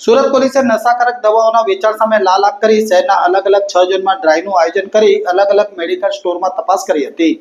સુરત પોલીસે નશાકારક દવાઓના વેચાણ સામે લાલ આંખ કરી શહેરના અલગ અલગ છ ઝોનમાં ડ્રાઈવનું આયોજન કરી અલગ અલગ મેડિકલ સ્ટોરમાં તપાસ કરી હતી.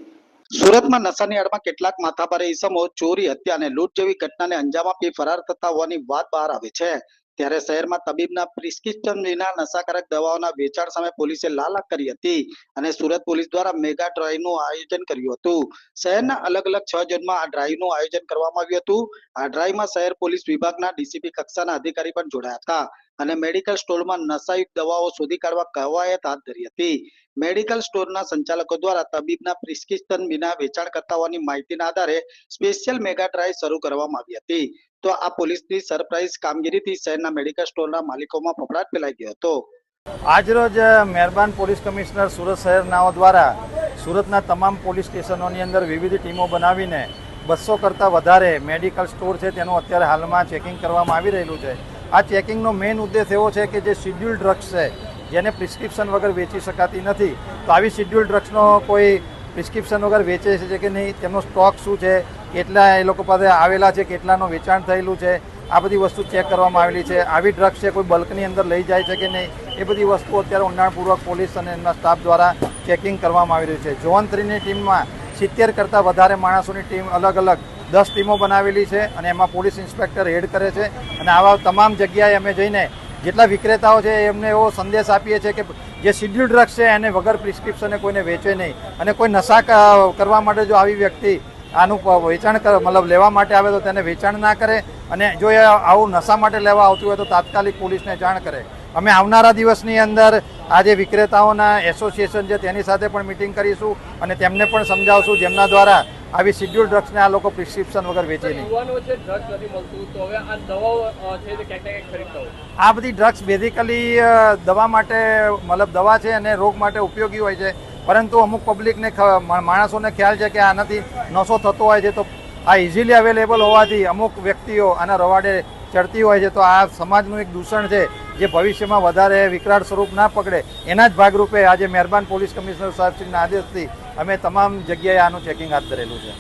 સુરતમાં નશાની આડમાં કેટલાક માથાભારે ઈસમો, ચોરી, હત્યા અને લૂંટ જેવી ઘટનાને અંજામ આપી ફરાર થતા હોવાની વાત બહાર આવે છે. ત્યારે શહેરમાં તબીબના પ્રિસ્ક્રિપ્શન વિના નશાકારક દવાઓના વેચાણ સામે પોલીસે લાલાક કરી હતી અને સુરત પોલીસ દ્વારા મેગા ડ્રાઈવનું આયોજન કર્યું હતું. શહેરના અલગ અલગ છ ઝોનમાં આ ડ્રાઈવનું આયોજન કરવામાં આવ્યું હતું. આ ડ્રાઈવમાં શહેર પોલીસ વિભાગના ડીસીપી કક્ષાના અધિકારી પણ જોડાયા હતા અને મેડિકલ સ્ટોરમાં નશાયુક્ત દવાઓ શોધી કાઢવા કવાયત હાથ ધરી હતી. મેડિકલ સ્ટોરના સંચાલકો દ્વારા તબીબના પ્રિસ્ક્રિપ્શન વિના વેચાણ કરતા હોવાની માહિતીના આધારે સ્પેશિયલ મેગા ડ્રાઈવ શરૂ કરવામાં આવી હતી. તો આ પોલીસની સરપ્રાઇઝ કામગીરીથી શહેરના મેડિકલ સ્ટોરના માલિકોમાં ફફડાટ ફેલાઈ ગયો હતો. આજરોજ મહેરબાન પોલીસ કમિશનર સુરત શહેરનાઓ દ્વારા સુરતના તમામ પોલીસ સ્ટેશનોની અંદર વિવિધ ટીમો બનાવીને બસો કરતાં વધારે મેડિકલ સ્ટોર છે તેનું અત્યારે હાલમાં ચેકિંગ કરવામાં આવી રહેલું છે. આ ચેકિંગનો મેઇન ઉદ્દેશ એવો છે કે જે શિડ્યુલ ડ્રગ્સ છે, જેને પ્રિસ્ક્રિપ્શન વગર વેચી શકાતી નથી, તો આવી શિડ્યુલ ડ્રગ્સનો કોઈ પ્રિસ્ક્રિપ્શન વગર વેચે છે કે નહીં, તેમનો સ્ટોક શું છે કેટલા એ લોકો પાસે આવેલા છે, કેટલાનું વેચાણ થયેલું છે, આ બધી વસ્તુ ચેક કરવામાં આવેલી છે. આવી ડ્રગ્સ છે, કોઈ બલ્કની અંદર લઈ જાય છે કે નહીં, એ બધી વસ્તુઓ અત્યારે ઊંડાણપૂર્વક પોલીસ અને એમના સ્ટાફ દ્વારા ચેકિંગ કરવામાં આવી રહ્યું છે. ઝોન થ્રીની ટીમમાં સિત્તેર કરતાં વધારે માણસોની ટીમ અલગ અલગ દસ ટીમો બનાવેલી છે અને એમાં પોલીસ ઇન્સ્પેક્ટર હેડ કરે છે અને આવા તમામ જગ્યાએ અમે જઈને જેટલા વિક્રેતાઓ છે, એમને એવો સંદેશ આપીએ છીએ કે જે શિડ્યુલ ડ્રગ્સ છે, એને વગર પ્રિસ્ક્રિપ્શને કોઈને વેચે નહીં. અને કોઈ નશા કરવા માટે જો આવી વ્યક્તિ આનું વેચાણ મતલબ લેવા માટે આવે તો તેને વેચાણ ના કરે અને જો એ આવું નશા માટે લેવા આવતું હોય તો તાત્કાલિક પોલીસને જાણ કરે. અમે આવનારા દિવસની અંદર આજે વિક્રેતાઓના એસોસિએશન છે તેની સાથે પણ મિટિંગ કરીશું અને તેમને પણ સમજાવશું જેમના દ્વારા આવી શિડ્યુલ ડ્રગ્સને આ લોકો પ્રિસ્ક્રિપ્શન વગર વેચે નહીં. આ બધી ડ્રગ્સ બેઝિકલી દવા માટે મતલબ દવા છે અને રોગ માટે ઉપયોગી હોય છે. પરંતુ અમુક પબ્લિકને માણસોને ખ્યાલ છે કે આનાથી નશો થતો હોય છે તો આ ઇઝીલી અવેલેબલ હોવાથી અમુક વ્યક્તિઓ આના રવાડે ચડતી હોય છે તો આ સમાજનું એક દૂષણ છે જે ભવિષ્યમાં વધારે વિકરાળ સ્વરૂપ ના પકડે. એના જ ભાગરૂપે આજે મહેરબાન પોલીસ કમિશનર સાહેબશ્રીના આદેશથી અમે તમામ જગ્યાએ આનું ચેકિંગ હાથ ધરેલું છે.